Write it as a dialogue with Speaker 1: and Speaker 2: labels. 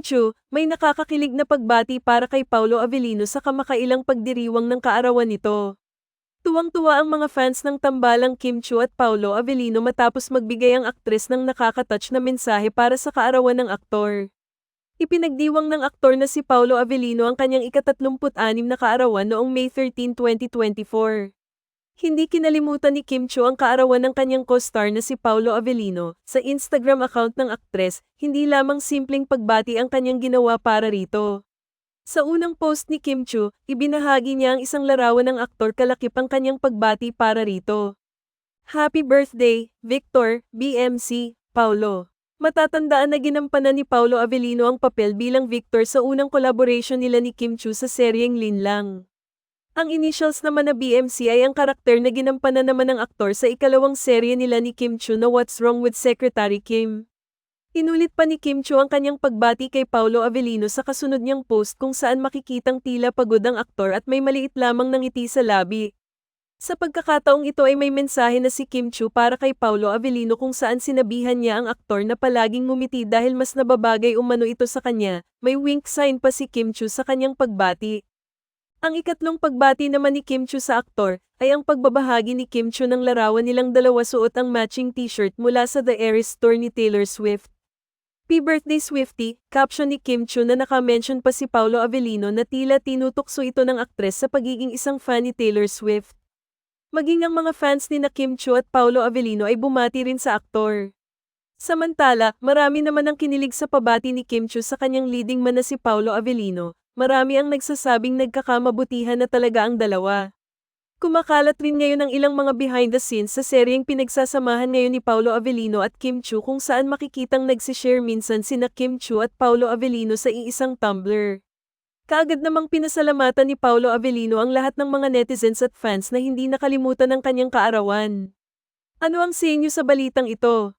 Speaker 1: Chu, may nakakakilig na pagbati para kay Paulo Avellino sa kamakailang pagdiriwang ng kaarawan nito. Tuwang-tuwa ang mga fans ng tambalang Kim Chu at Paulo Avellino matapos magbigay ang aktres ng nakakatouch na mensahe para sa kaarawan ng aktor. Ipinagdiwang ng aktor na si Paulo Avellino ang kanyang ikatatlumput-anim na kaarawan noong May 13, 2024. Hindi kinalimutan ni Kim Cho ang kaarawan ng kanyang co-star na si Paulo Avellino. Sa Instagram account ng aktres, hindi lamang simpleng pagbati ang kanyang ginawa para rito. Sa unang post ni Kim Chu, ibinahagi niya ang isang larawan ng aktor kalakip ang kanyang pagbati para rito. Happy birthday, Victor, BMC, Paulo. Matatandaan na ginampanan ni Paulo Avellino ang papel bilang Victor sa unang collaboration nila ni Kim Chu sa seryeng Linlang. Ang initials naman na BMC ay ang karakter na ginampanan naman ng aktor sa ikalawang serye nila ni Kim Chu na What's Wrong with Secretary Kim. Inulit pa ni Kim Chu ang kanyang pagbati kay Paulo Avellino sa kasunod niyang post kung saan makikitang tila pagod ang aktor at may maliit lamang ng ngiti sa labi. Sa pagkakataong ito ay may mensahe na si Kim Chu para kay Paulo Avellino kung saan sinabihan niya ang aktor na palaging ngumiti dahil mas nababagay umano ito sa kanya, may wink sign pa si Kim Chu sa kanyang pagbati. Ang ikatlong pagbati naman ni Kim Chu sa aktor ay ang pagbabahagi ni Kim Chu ng larawan nilang dalawa suot ang matching t-shirt mula sa The Eras Tour ni Taylor Swift. Happy birthday Swifty, caption ni Kim Chu na nakamention pa si Paulo Avellino na tila tinutokso ito ng aktres sa pagiging isang fan ni Taylor Swift. Maging ang mga fans ni na Kim Chu at Paulo Avellino ay bumati rin sa aktor. Samantala, marami naman ang kinilig sa pabati ni Kim Chu sa kanyang leading man na si Paulo Avellino. Marami ang nagsasabing nagkakamabutihan na talaga ang dalawa. Kumakalat rin ngayon ang ilang mga behind the scenes sa seryeng pinagsasamahan ngayon ni Paulo Avellino at Kim Chu kung saan makikitang nagsishare minsan sina Kim Chu at Paulo Avellino sa iisang Tumblr. Kaagad namang pinasalamatan ni Paulo Avellino ang lahat ng mga netizens at fans na hindi nakalimutan ang kanyang kaarawan. Ano ang sa inyo sa balitang ito?